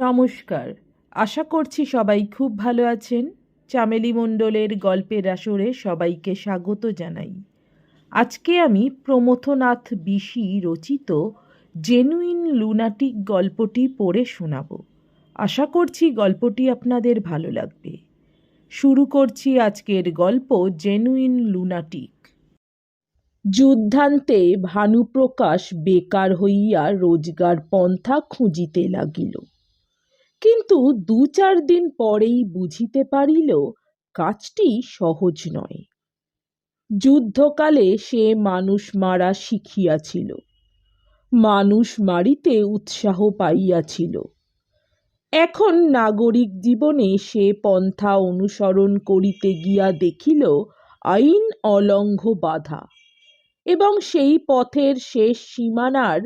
নমস্কার। আশা করছি সবাই খুব ভালো আছেন। চামেলি মণ্ডলের গল্পের আসরে সবাইকে স্বাগত জানাই। আজকে আমি প্রমথনাথ বিশি রচিত জেনুইন লুনাটিক গল্পটি পড়ে শোনাব। আশা করছি গল্পটি আপনাদের ভালো লাগবে। শুরু করছি আজকের গল্প জেনুইন লুনাটিক যুদ্ধান্তে ভানুপ্রকাশ বেকার হইয়া রোজগার পন্থা খুঁজিতে লাগিল। কিন্তু দু চার দিন পরেই বুঝিতে পারিল, কাজটি সহজ নয়। যুদ্ধকালে সে মানুষ মারা শিখিয়াছিল। মানুষ মারিতে উৎসাহ পাইয়াছিল। এখন নাগরিক জীবনে সে পন্থা অনুসরণ করিতে গিয়া দেখিল, আইন অলঙ্ঘ বাধা এবং সেই পথের শেষ সীমানার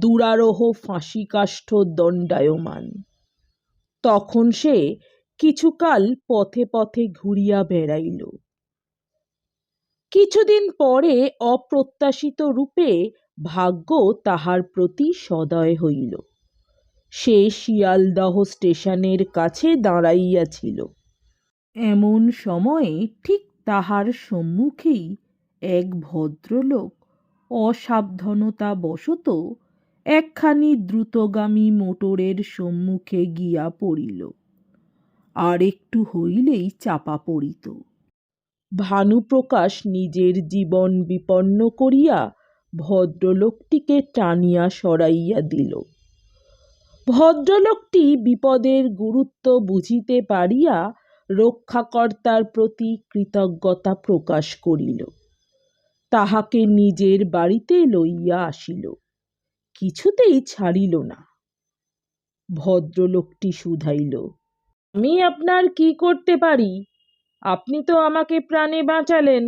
দুরারোহ ফাঁসিকাষ্ঠ দণ্ডায়মান। তখন সে কিছুকাল পথে পথে ঘুরিয়া বেড়াইল। কিছুদিন পরে অপ্রত্যাশিত রূপে ভাগ্য তাহার প্রতি সদয় হইল। সে শিয়ালদহ স্টেশনের কাছে দাঁড়াইয়াছিল এমন সময়ে ঠিক তাহার সম্মুখেই এক ভদ্রলোক অসাবধানতা বশত একখানি দ্রুতগামী মোটরের সম্মুখে গিয়া পড়িল। আর একটু হইলেই চাপা পড়িত। ভানুপ্রকাশ নিজের জীবন বিপন্ন করিয়া ভদ্রলোকটিকে টানিয়া সরাইয়া দিল। ভদ্রলোকটি বিপদের গুরুত্ব বুঝিতে পারিয়া রক্ষাকর্তার প্রতি কৃতজ্ঞতা প্রকাশ করিল। তাহাকে নিজের বাড়িতে লইয়া আসিল। কিছুতেই ছাড়িল না। ভদ্রলোকটি শুধাইল, আমি আপনার কি করতে পারি? আপনি তো আমাকে প্রাণে বাঁচালেন।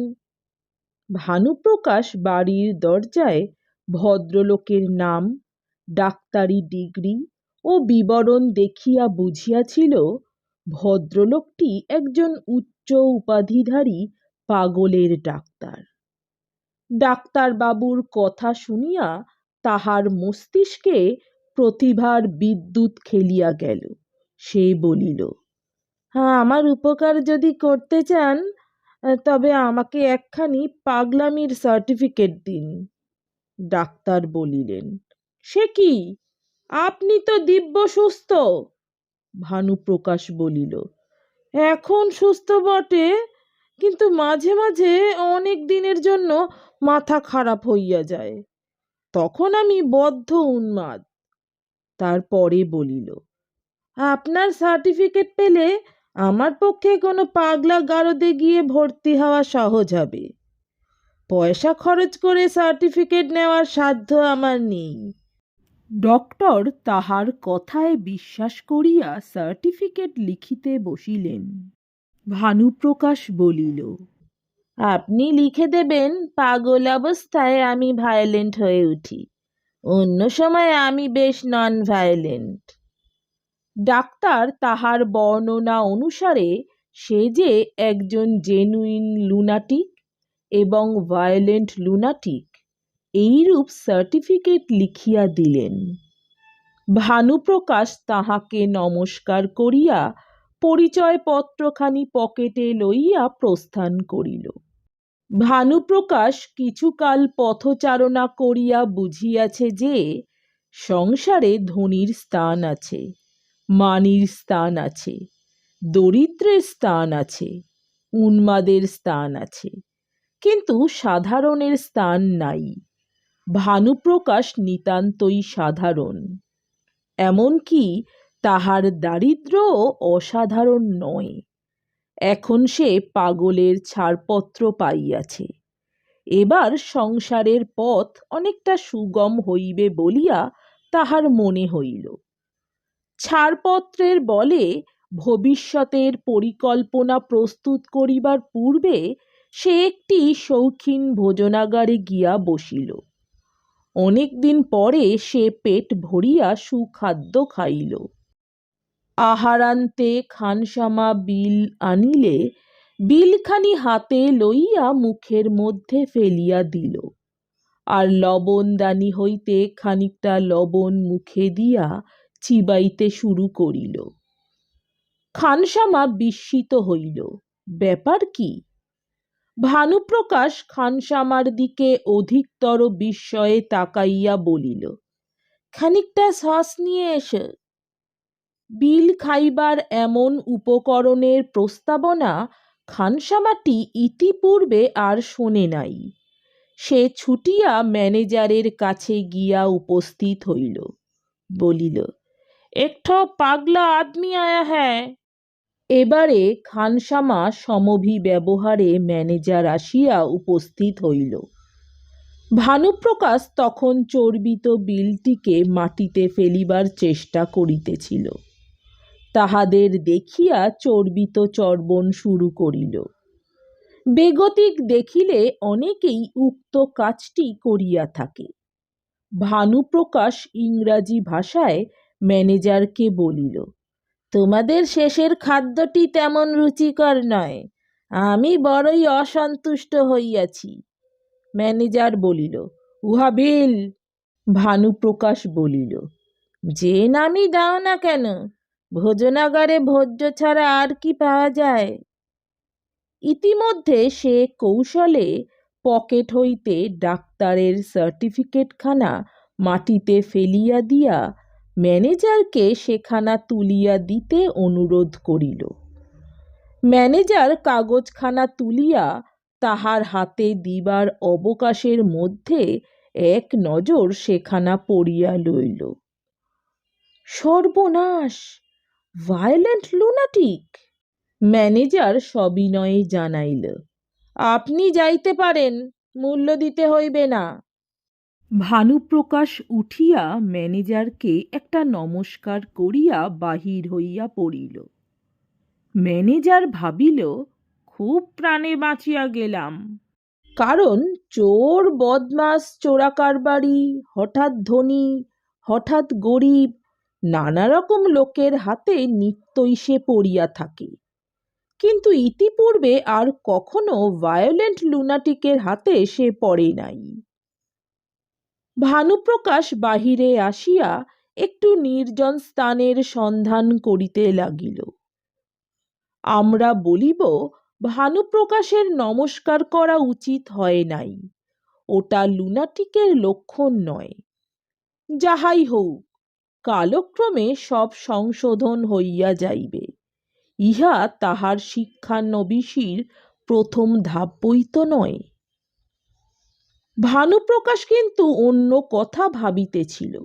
ভানুপ্রকাশ বাড়ির দরজায় ভদ্রলোকের নাম, ডাক্তারি ডিগ্রি ও বিবরণ দেখিয়া বুঝিয়াছিল, ভদ্রলোকটি একজন উচ্চ উপাধিধারী পাগলের ডাক্তার। ডাক্তারবাবুর কথা শুনিয়া তাহার মস্তিষ্কে প্রতিভার বিদ্যুৎ খেলিয়া গেল। সে বলিল হ্যাঁ আমার উপকার যদি করতে চান তবে আমাকে একখানি পাগলামির সার্টিফিকেট দিন। ডাক্তার বলিলেন, সে কি? আপনি তো দিব্য সুস্থ। ভানুপ্রকাশ বলিল, এখন সুস্থ বটে, কিন্তু মাঝে মাঝে অনেক দিনের জন্য মাথা খারাপ হইয়া যায়। তখন আমি বদ্ধ উন্মাদ। তারপরে বলিল, আপনার সার্টিফিকেট পেলে আমার পক্ষে কোনো পাগলা গারদে গিয়ে ভর্তি হওয়া সহজ হবে। পয়সা খরচ করে সার্টিফিকেট নেওয়ার সাধ্য আমার নেই। ডক্টর তাহার কথায় বিশ্বাস করিয়া সার্টিফিকেট লিখিতে বসিলেন। ভানুপ্রকাশ বলিল আপনি লিখে দেবেন, পাগল অবস্থায় আমি ভায়োলেন্ট হয়ে উঠি। অন্য সময় আমি বেশ নন ভায়োলেন্ট ডাক্তার তাহার বর্ণনা অনুসারে, সে যে একজন জেনুইন লুনাটিক এবং ভায়োলেন্ট লুনাটিক এইরূপ সার্টিফিকেট লিখিয়া দিলেন। ভানুপ্রকাশ তাহাকে নমস্কার করিয়া পরিচয়পত্রখানি পকেটে লইয়া প্রস্থান করিল। ভানুপ্রকাশ কিছুকাল পথচারণা করিয়া বুঝিয়াছে যে, সংসারে ধনীর স্থান আছে, মানির স্থান আছে, দরিদ্রের স্থান আছে, উন্মাদের স্থান আছে, কিন্তু সাধারণের স্থান নাই। ভানুপ্রকাশ নিতান্তই সাধারণ, এমনকি তাহার দারিদ্র্যও অসাধারণ নয়। এখন সে পাগলের ছাড়পত্র পাইয়াছে। এবার সংসারের পথ অনেকটা সুগম হইবে বলিয়া তাহার মনে হইল। ছাড়পত্রের বলে ভবিষ্যতের পরিকল্পনা প্রস্তুত করিবার পূর্বে সে একটি শৌখিন ভোজনাগারে গিয়া বসিল। অনেক দিন পরে সে পেট ভরিয়া সুখাদ্য খাইল। আহারান্তে খানসামা বিল আনিলে, বিলখানি হাতে লইয়া মুখের মধ্যে ফেলিয়া দিল। আর লবণদানি হইতে খানিকটা লবণ মুখে দিয়া চিবাইতে শুরু করিল। খানসামা বিস্মিত হইল, ব্যাপার কি? ভানুপ্রকাশ খানসামার দিকে অধিকতর বিস্ময়ে তাকাইয়া বলিল, খানিকটা শ্বাস নিয়ে এসো। বিল খাইবার এমন উপকরণের প্রস্তাবনা খানসামাটি ইতিপূর্বে আর শোনে নাই। সে ছুটিয়া ম্যানেজারের কাছে গিয়া উপস্থিত হইল, বলিল, একঠো পাগলা আদমি আয়া হ্যাঁ এবারে খানসামা সমভি ব্যবহারে ম্যানেজার আসিয়া উপস্থিত হইল। ভানুপ্রকাশ তখন চর্বিত বিলটিকে মাটিতে ফেলিবার চেষ্টা করিতেছিল। তাহাদের দেখিয়া চর্বিত চর্বণ শুরু করিল। বেগতিক দেখিলে অনেকেই উক্ত কাজটি করিয়া থাকে। ভানুপ্রকাশ ইংরাজি ভাষায় ম্যানেজারকে বলিল, তোমাদের শেষের খাদ্যটি তেমন রুচিকর নয়, আমি বড়ই অসন্তুষ্ট হইয়াছি। ম্যানেজার বলিল, উহা বিল ভানুপ্রকাশ বলিল, যে নামই দাও না কেন? ভোজনাগারে ভোজ্য ছাড়া আর কি পাওয়া যায়? ইতিমধ্যে সে কৌশলে পকেট হইতে ডাক্তারের সার্টিফিকেটখানা মাটিতে ফেলিয়া দিয়া ম্যানেজারকে সেখানা তুলিয়া দিতে অনুরোধ করিল। ম্যানেজার কাগজখানা তুলিয়া তাহার হাতে দিবার অবকাশের মধ্যে এক নজর সেখানা পড়িয়া লইল। সর্বনাশ! ভায়োলেন্ট লুনাটিক ম্যানেজার সবিনয়ে জানাইল আপনি যাইতে পারেন মূল্য দিতে হইবে না। ভানুপ্রকাশ উঠিয়া ম্যানেজারকে একটা নমস্কার করিয়া বাহির হইয়া পড়িল। ম্যানেজার ভাবিল খুব প্রাণে বাঁচিয়া গেলাম। কারণ চোর বদমাস চোরাকারবারি হঠাৎ ধনী হঠাৎ গরিব নানা রকম লোকের হাতে নিত্যই সে পড়িয়া থাকে। কিন্তু ইতিপূর্বে আর কখনো ভায়োলেন্ট লুনাটিকের হাতে সে পড়ে নাই। ভানুপ্রকাশ বাহিরে আসিয়া একটু নির্জন স্থানের সন্ধান করিতে লাগিল। আমরা বলিব, ভানুপ্রকাশের নমস্কার করা উচিত হয় নাই। ওটা লুনাটিকের লক্ষণ নয়। যাহাই হোক কালক্রমে সব সংশোধন হইয়া যাইবে। ইহা তাহার শিক্ষানবিশির প্রথম ধাপই তো নয়। ভানুপ্রকাশ কিন্তু অন্য কথা ভাবিতেছিল।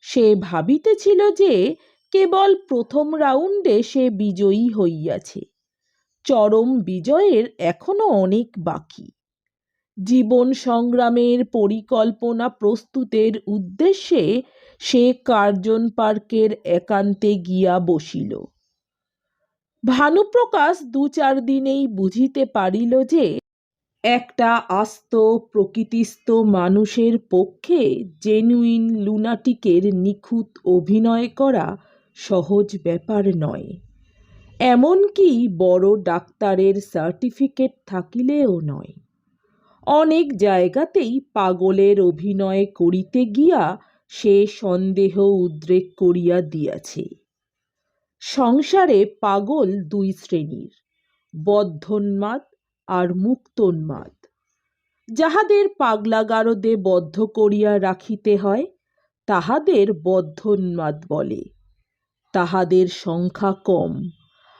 সে ভাবিতেছিল যে কেবল প্রথম রাউন্ডে সে বিজয়ী হইয়াছে। চরম বিজয়ের এখনও অনেক বাকি। জীবন সংগ্রামের পরিকল্পনা প্রস্তুতের উদ্দেশ্যে সে কার্জন পার্কের একান্তে গিয়া বসিল। ভানুপ্রকাশ দু চার দিনেই বুঝিতে পারিল যে, একটা আস্ত, প্রকৃতিস্থ মানুষের পক্ষে জেনুইন লুনাটিকের নিখুঁত অভিনয় করা সহজ ব্যাপার নয়। এমনকি বড় ডাক্তারের সার্টিফিকেট থাকিলেও নয়। অনেক জায়গাতেই পাগলের অভিনয় করিতে গিয়া সে সন্দেহ উদ্রেক করিয়া দিয়াছে। সংসারে পাগল দুই শ্রেণির, বদ্ধোন্মাদ আর মুক্তোন্মাদ। যাহাদের পাগলাগারদে বদ্ধ করিয়া রাখিতে হয়, তাহাদের বদ্ধোন্মাদ বলে। তাহাদের সংখ্যা কম,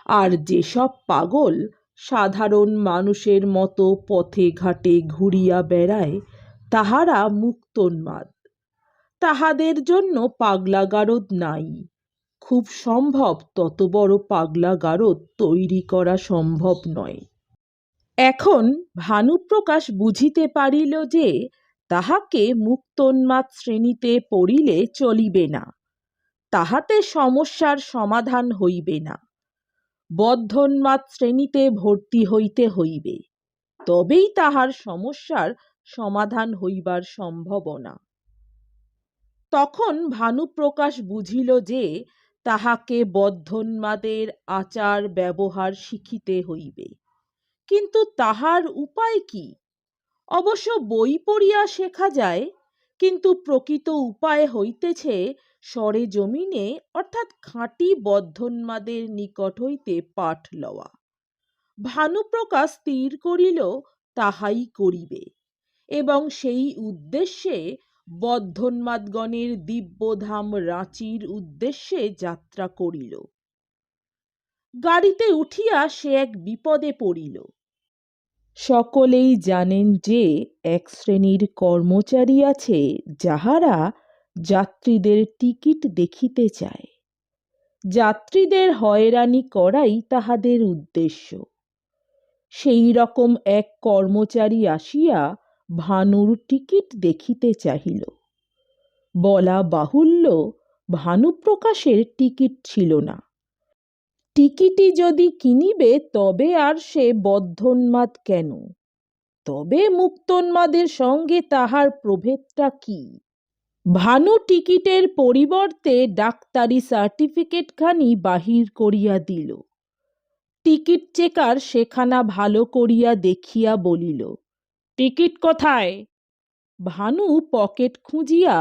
আর যেসব পাগল সাধারণ মানুষের মতো পথে ঘাটে ঘুরিয়া বেড়ায়, তাহারা মুক্তোন্মাদ। তাহাদের জন্য পাগলাগারদ নাই। খুব সম্ভব তত বড় পাগলাগারদ তৈরি করা সম্ভব নয়। এখন ভানুপ্রকাশ বুঝিতে পারিল যে তাহাকে মুক্তোন্মাদ শ্রেণীতে পড়িলে চলিবে না। তাহাতে সমস্যার সমাধান হইবে না। বদ্ধোন্মাদ শ্রেণীতে ভর্তি হইতে হইবে। তবেই তাহার সমস্যার সমাধান হইবার সম্ভাবনা। তখন ভানুপ্রকাশ বুঝিল যে তাহাকে বদ্ধোন্মাদের আচার ব্যবহার শিখিতে হইবে। কিন্তু তাহার উপায় কি? অবশ্য বই পড়িয়া শেখা যায়, কিন্তু প্রকৃত উপায় হইতেছে স্বরে জমিনে, অর্থাৎ খাঁটি বদ্ধন্মাদের নিকট হইতে পাঠ লওয়া। ভানুপ্রকাশ স্থির করিল, তাহাই করিবে এবং সেই উদ্দেশ্যে বদ্ধন্মাদগণের দিব্যধাম রাঁচির উদ্দেশ্যে যাত্রা করিল। গাড়িতে উঠিয়া সে এক বিপদে পড়িল। সকলেই জানেন যে এক শ্রেণির কর্মচারী আছে যাহারা যাত্রীদের টিকিট দেখিতে চায়। যাত্রীদের হয়রানি করাই তাহাদের উদ্দেশ্য। সেই রকম এক কর্মচারী আসিয়া ভানুর টিকিট দেখিতে চাহিল। বলা বাহুল্য ভানুপ্রকাশের টিকিট ছিল না। টিকিটি যদি কিনিবে তবে আর সে বদ্ধোন্মাদ কেন? তবে মুক্তোন্মাদের সঙ্গে তাহার প্রভেদটা কি? ভানু টিকিটের পরিবর্তে ডাক্তারি সার্টিফিকেটখানি বাহির করিয়া দিল। টিকিট চেকার সেখানা ভালো করিয়া দেখিয়া বলিল টিকিট কোথায়? ভানু পকেট খুঁজিয়া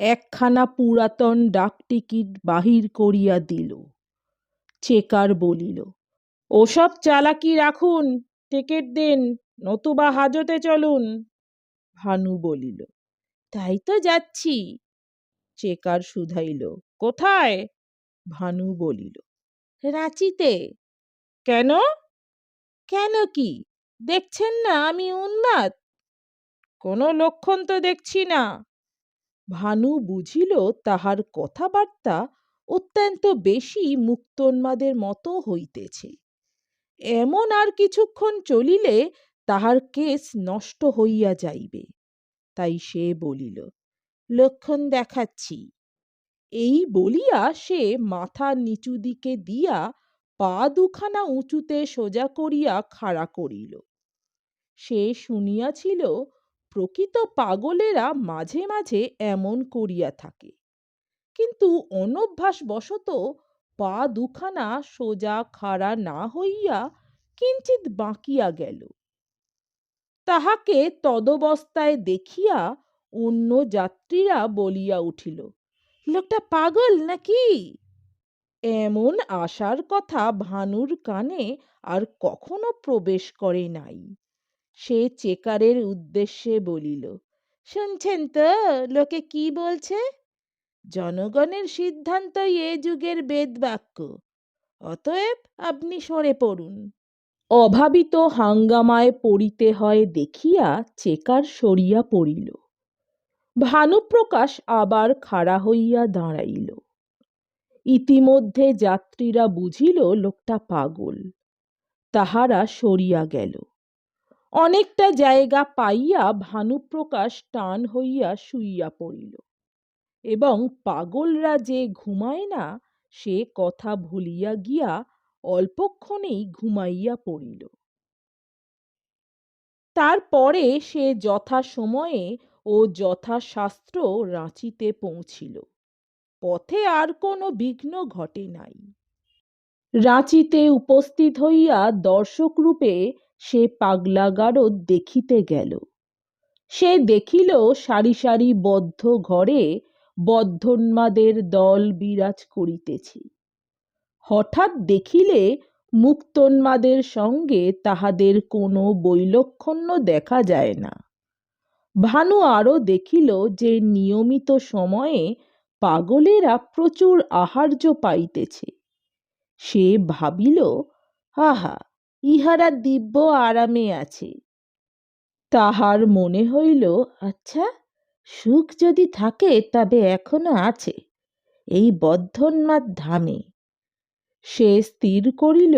একখানা পুরাতন ডাক টিকিট বাহির করিয়া দিল। চেকার বলিল, ওসব চালাকি রাখুন, টিকিট দিন, নতুবা হাজতে চলুন। ভানু বলিল, তাই তো যাচ্ছি। চেকার শুধাইল, কোথায়? ভানু বলিল, রাঁচিতে। কেন? কেন কি? দেখছেন না আমি উন্মাদ? কোনো লক্ষণ তো দেখছি না। ভানু বুঝিল তাহার কথাবার্তা অত্যন্ত বেশি মুক্তোন্মাদের মতো হইতেছে। এমন আর কিছুক্ষণ চলিলে তাহার কেস নষ্ট হইয়া যাইবে, তাই সে বলিল, লক্ষণ দেখাচ্ছি। এই বলিয়া সে মাথা নিচু দিকে দিয়া পা দুখানা উঁচুতে সোজা করিয়া খাড়া করিল। সে শুনিয়াছিল, প্রকৃত পাগলেরা মাঝে মাঝে এমন করিয়া থাকে। কিন্তু অনভ্যাসবশত পা দুখানা সোজা খাড়া না হইয়া কিঞ্চিত বাঁকিয়া গেল। তাহাকে তদবস্থায় দেখিয়া অন্য যাত্রীরা বলিয়া উঠিল, লোকটা পাগল নাকি? এমন আশার কথা ভানুর কানে আর কখনো প্রবেশ করে নাই। সে চেকারের উদ্দেশ্যে বলিল, শুনছেন তো, লোকে কি বলছে? জনগণের সিদ্ধান্তই এ যুগের বেদবাক্য। অতএব আপনি সরে পড়ুন। অভাবিত হাঙ্গামায় পড়িতে হয় দেখিয়া চেকার সরিয়া পড়িল। ভানুপ্রকাশ আবার খাড়া হইয়া দাঁড়াইল। ইতিমধ্যে যাত্রীরা বুঝিল, লোকটা পাগল। তাহারা সরিয়া গেল। অনেকটা জায়গা পাইয়া ভানুপ্রকাশ টান হইয়া শুইয়া পড়িল। এবং পাগলরা যে ঘুমায় না, সে কথা ভুলিয়া গিয়া অল্পক্ষণেই ঘুমাইয়া পড়িল। তারপরে সে যথাসময়ে ও যথাশাস্ত্র রাঁচিতে পৌঁছিল। পথে আর কোনো বিঘ্ন ঘটে নাই। রাঁচিতে উপস্থিত হইয়া দর্শকরূপে সে পাগলা গারদ দেখিতে গেল। সে দেখিল সারি সারি বদ্ধ ঘরে বদ্ধন্মাদের দল বিরাজ করিতেছে। হঠাৎ দেখিলে মুক্তন্মাদের সঙ্গে তাহাদের কোনো বৈলক্ষণ্য দেখা যায় না। ভানু আরও দেখিল যে নিয়মিত সময়ে পাগলেরা প্রচুর আহার্য পাইতেছে। সে ভাবিল, আহা ইহারা দিব্য আরামে আছে। তাহার মনে হইল আচ্ছা সুখ যদি থাকে, তবে এখনও আছে, এই বদ্ধন্মাদ ধামে। সে স্থির করিল,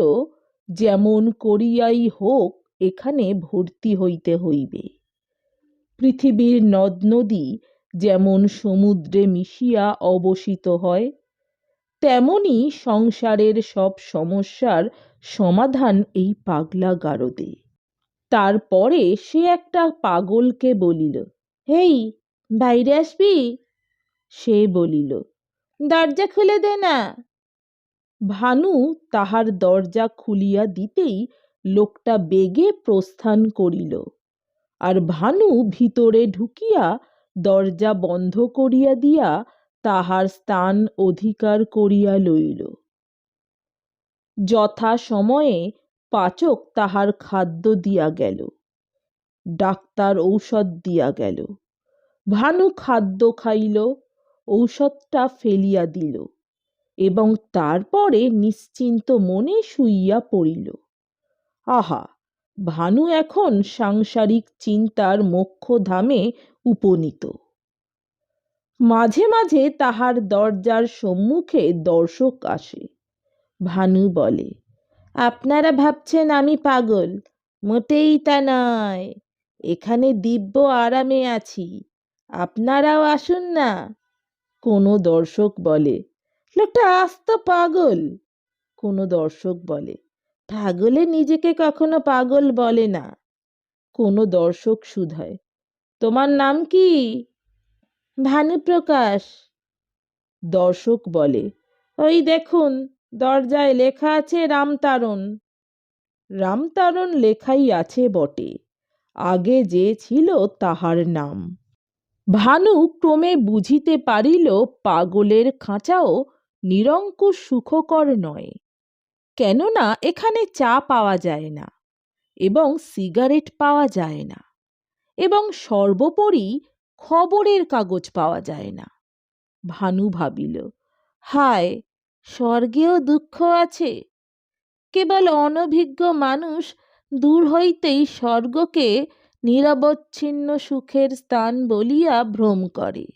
যেমন করিয়াই হোক, এখানে ভর্তি হইতে হইবে। পৃথিবীর নদ নদী যেমন সমুদ্রে মিশিয়া অবসিত হয়, তেমনি সংসারের সব সমস্যার সমাধান এই পাগলা গারদে। তারপরে সে একটা পাগলকে বলিল, হেই, বাইরে আসবি? সে বলিল, দরজা খুলে দে না। ভানু তাহার দরজা খুলিয়া দিতেই লোকটা বেগে প্রস্থান করিল আর ভানু ভিতরে ঢুকিয়া দরজা বন্ধ করিয়া দিয়া তাহার স্থান অধিকার করিয়া লইল। যথা সময়ে পাচক তাহার খাদ্য দিয়া গেল, ডাক্তার ঔষধ দিয়া গেল। ভানু খাদ্য খাইল, ঔষধটা ফেলিয়া দিল এবং তারপরে নিশ্চিন্ত মনে শুইয়া পড়িল। আহা, ভানু এখন সাংসারিক চিন্তার মোক্ষধামে উপনীত। মাঝে মাঝে তাহার দরজার সম্মুখে দর্শক আসে। ভানু বলে। আপনারা ভাবছেন আমি পাগল? মোটেই তা নয়। এখানে দিব্য আরামে আছি। আপনারাও আসুন না। কোনো দর্শক বলে, লোকটা আস্ত পাগল। কোনো দর্শক বলে, পাগলে নিজেকে কখনো পাগল বলে না। কোনো দর্শক শুধায় তোমার নাম কি? ভানুপ্রকাশ। দর্শক বলে, ওই দেখুন দরজায় লেখা আছে রামতারণ রামতারণ লেখাই আছে বটে। আগে যে ছিল তাহার নাম। ভানু ক্রমে বুঝিতে পারিল, পাগলের খাঁচাও নিরঙ্কুশ সুখকর নয়। কেননা এখানে চা পাওয়া যায় না এবং সিগারেট পাওয়া যায় না এবং সর্বোপরি খবরের কাগজ পাওয়া যায় না। ভানু ভাবিল, হায় স্বর্গেও দুঃখ আছে। কেবল অনভিজ্ঞ মানুষ দূর হইতেই স্বর্গকে নিরবচ্ছিন্ন সুখের স্থান বলিয়া ভ্রম করে।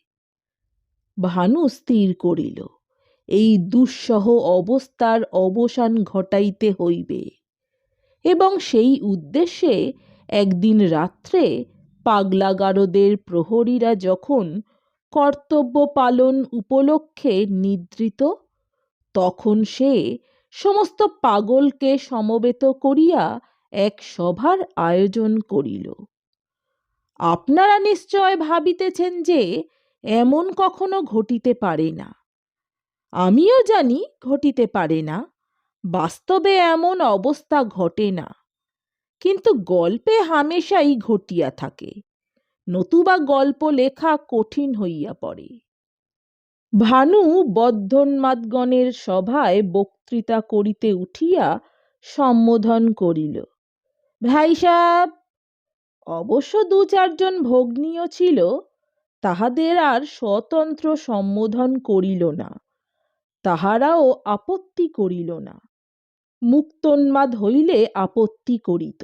ভানু স্থির করিল, এই দুঃসহ অবস্থার অবসান ঘটাইতে হইবে। এবং সেই উদ্দেশ্যে একদিন রাত্রে পাগলাগারদের প্রহরীরা যখন কর্তব্য পালন উপলক্ষে নিদ্রিত তখন সে সমস্ত পাগলকে সমবেত করিয়া এক সভার আয়োজন করিল। আপনারা নিশ্চয় ভাবিতেছেন যে এমন কখনো ঘটিতে পারে না। আমিও জানি ঘটিতে পারে না। বাস্তবে এমন অবস্থা ঘটে না। কিন্তু গল্পে হামেশাই ঘটিয়া থাকে। নতুবা গল্প লেখা কঠিন হইয়া পড়ে। ভানু বদ্ধন্মাদগণের সভায় বক্তৃতা করিতে উঠিয়া সম্বোধন করিল, ভাই অবশ্য দু চারজন ভগ্নীয় ছিল, তাহাদের আর স্বতন্ত্র সম্বোধন করিল না, তাহারাও আপত্তি করিল না, মুক্তোন্মাদ হইলে আপত্তি করিত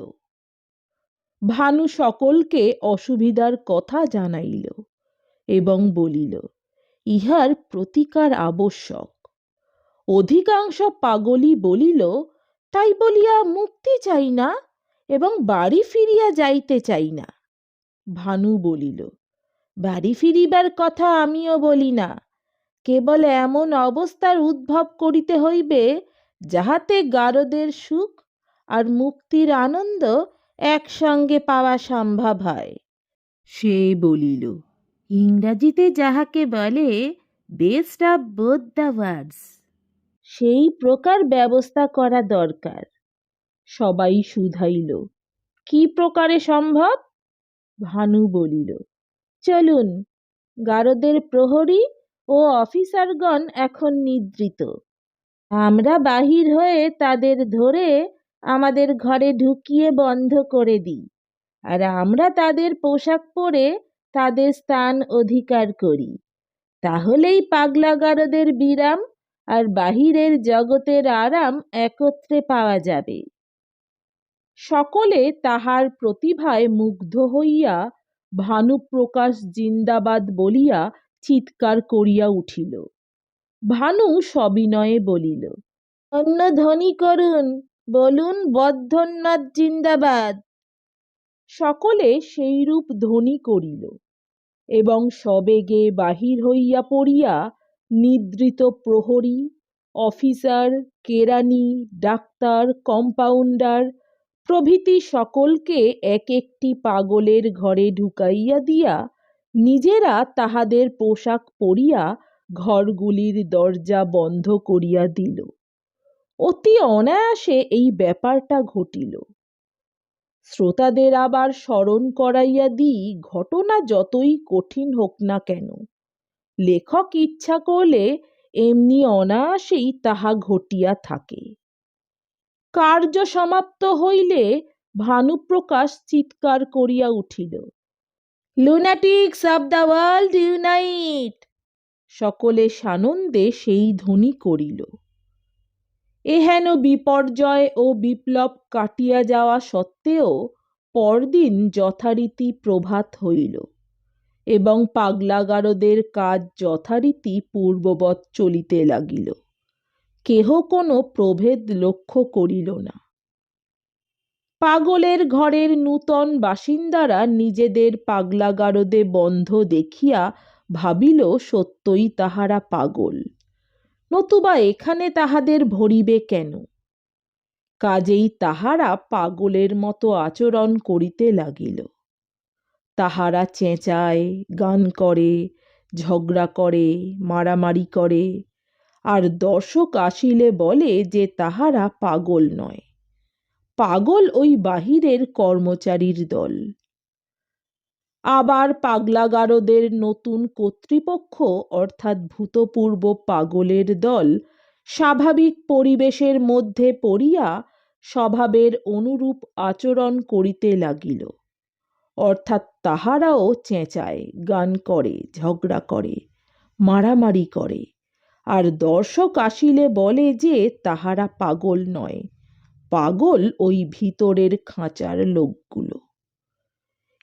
ভানু সকলকে অসুবিধার কথা জানাইল এবং বলিল ইহার প্রতিকার আবশ্যক। অধিকাংশ পাগলই বলিল, তাই বলিয়া মুক্তি চাই না এবং বাড়ি ফিরিয়া যাইতে চাই না। ভানু বলিল, বাড়ি ফিরিবার কথা আমিও বলি না। কেবল এমন অবস্থার উদ্ভব করিতে হইবে, যাহাতে গারদের সুখ আর মুক্তির আনন্দ একসঙ্গে পাওয়া সম্ভব হয়। সে বলিল। ইংরাজিতে যাহাকে বলে best of both the worlds সেই প্রকার ব্যবস্থা করা দরকার। সবাই শুধাইল। কি প্রকারে সম্ভব? ভানু বলিল। চলুন, গারদের প্রহরী ও অফিসারগণ এখন নিদ্রিত। আমরা বাহির হয়ে তাদের ধরে আমাদের ঘরে ঢুকিয়ে বন্ধ করে দিই। আর আমরা তাদের পোশাক পরে তাদের স্থান অধিকার করি। তাহলেই পাগলাগারদের বিরাম আর বাহিরের জগতের আরাম একত্রে পাওয়া যাবে। সকলে তাহার প্রতিভায় মুগ্ধ হইয়া ভানুপ্রকাশ জিন্দাবাদ বলিয়া চিৎকার করিয়া উঠিল। ভানু সবিনয়ে বলিল, অন্য ধ্বনি করুন, বলুন বদ্ধন্নাথ জিন্দাবাদ। সকলে সেইরূপ ধ্বনি করিল। এবং সবেগে বাহির হইয়া পড়িয়া নিদ্রিত প্রহরী, অফিসার কেরানি ডাক্তার, কম্পাউন্ডার প্রভৃতি সকলকে এক একটি পাগলের ঘরে ঢুকাইয়া দিয়া নিজেরা তাহাদের পোশাক পরিয়া ঘরগুলির দরজা বন্ধ করিয়া দিল। অতি অনায়াসে এই ব্যাপারটা ঘটিল। শ্রোতাদের আবার স্মরণ করাইয়া দিই, ঘটনা যতই কঠিন হোক না কেন। লেখক ইচ্ছা করলে এমনি অনায়াসেই তাহা ঘটিয়া থাকে। কার্য সমাপ্ত হইলে ভানুপ্রকাশ চিৎকার করিয়া উঠিল lunatics of the world unite সকলে সানন্দে সেই ধ্বনি করিল। এহেন বিপর্যয় ও বিপ্লব কাটিয়া যাওয়া সত্ত্বেও পরদিন যথারীতি প্রভাত হইল এবং পাগলাগারদের কাজ যথারীতি পূর্ববৎ চলিতে লাগিল। কেহ কোনো প্রভেদ লক্ষ্য করিল না। পাগলের ঘরের নূতন বাসিন্দারা নিজেদের পাগলাগারদে বন্ধ দেখিয়া ভাবিল, সত্যই তাহারা পাগল। নতুবা এখানে তাহাদের ভরিবে কেন? কাজেই তাহারা পাগলের মতো আচরণ করিতে লাগিল। তাহারা চেঁচায়, গান করে, ঝগড়া করে, মারামারি করে, আর দর্শক আসিলে বলে যে তাহারা পাগল নয়। পাগল ওই বাহিরের কর্মচারীর দল। আবার পাগলাগারদের নতুন কর্তৃপক্ষ, অর্থাৎ ভূতপূর্ব পাগলের দল, স্বাভাবিক পরিবেশের মধ্যে পড়িয়া স্বভাবের অনুরূপ আচরণ করিতে লাগিল। অর্থাৎ তাহারাও চেঁচায়, গান করে, ঝগড়া করে, মারামারি করে। আর দর্শক আসিলে বলে যে, তাহারা পাগল নয়, পাগল ওই ভিতরের খাঁচার লোকগুলো।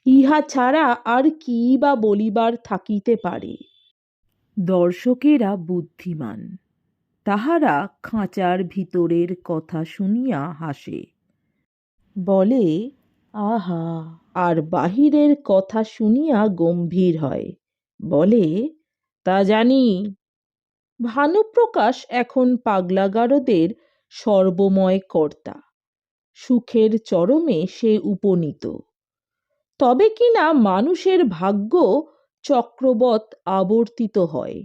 ইহা ছাড়া আর কি বা বলিবার থাকিতে পারে? দর্শকেরা বুদ্ধিমান, তাহারা খাঁচার ভিতরের কথা শুনিয়া হাসে। বলে, আহা, আর বাহিরের কথা শুনিয়া গম্ভীর হয়। বলে, তা জানি, ভানুপ্রকাশ এখন পাগলাগারদের সর্বময় কর্তা। সুখের চরমে সে উপনীত। তবে কিনা মানুষের ভাগ্য চক্রবৎ আবর্তিত হয়।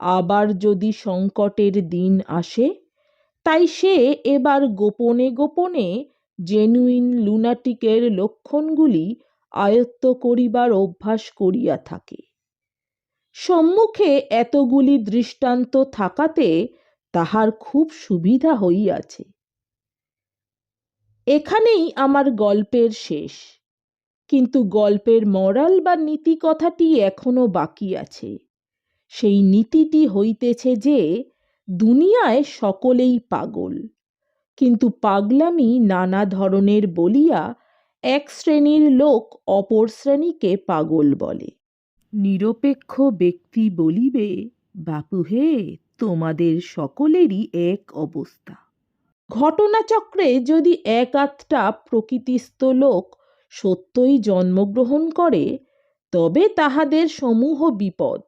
আবার যদি সংকটের দিন আসে, তাই সে এবার গোপনে গোপনে জেনুইন লুনাটিকের লক্ষণগুলি আয়ত্ত করিবার অভ্যাস করিয়া থাকে। সম্মুখে এতগুলি দৃষ্টান্ত থাকাতে তাহার খুব সুবিধা হইয়াছে। এখানেই আমার গল্পের শেষ। কিন্তু গল্পের মরাল বা নীতি কথাটি এখনও বাকি আছে। সেই নীতিটি হইতেছে যে, দুনিয়ায় সকলেই পাগল। কিন্তু পাগলামি নানা ধরনের বলিয়া এক শ্রেণির লোক অপর শ্রেণীকে পাগল বলে। নিরপেক্ষ ব্যক্তি বলিবে, বাপু হে, তোমাদের সকলেরই এক অবস্থা। ঘটনাচক্রে যদি এক আধটা প্রকৃতিস্থ লোক সত্যই জন্মগ্রহণ করে, তবে তাহাদের সমূহ বিপদ।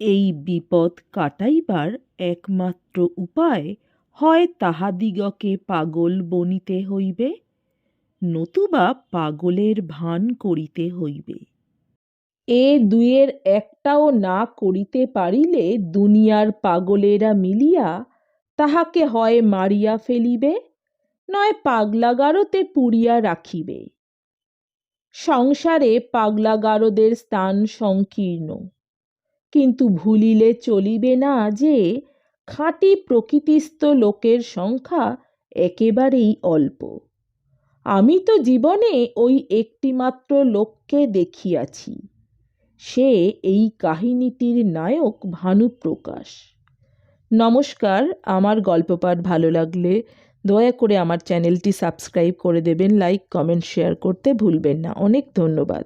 এই বিপদ কাটাইবার একমাত্র উপায় হয় তাহাদিগকে পাগল বনিতে হইবে, নতুবা পাগলের ভান করিতে হইবে। এ দুয়ের একটাও না করিতে পারিলে দুনিয়ার পাগলেরা মিলিয়া তাহাকে হয় মারিয়া ফেলিবে, নয় পাগলাগারতে পুড়িয়া রাখিবে। সংসারে পাগলাগারদের স্থান সংকীর্ণ। কিন্তু ভুলিলে চলিবে না যে, খাঁটি প্রকৃতিস্থ লোকের সংখ্যা একেবারেই অল্প। আমি তো জীবনে ওই একটিমাত্র লোককে দেখিয়াছি। সে এই কাহিনীটির নায়ক ভানুপ্রকাশ। নমস্কার, আমার গল্পপাঠ ভালো লাগলে দয়া করে আমার চ্যানেলটি সাবস্ক্রাইব করে দেবেন, লাইক, কমেন্ট, শেয়ার করতে ভুলবেন না। অনেক ধন্যবাদ।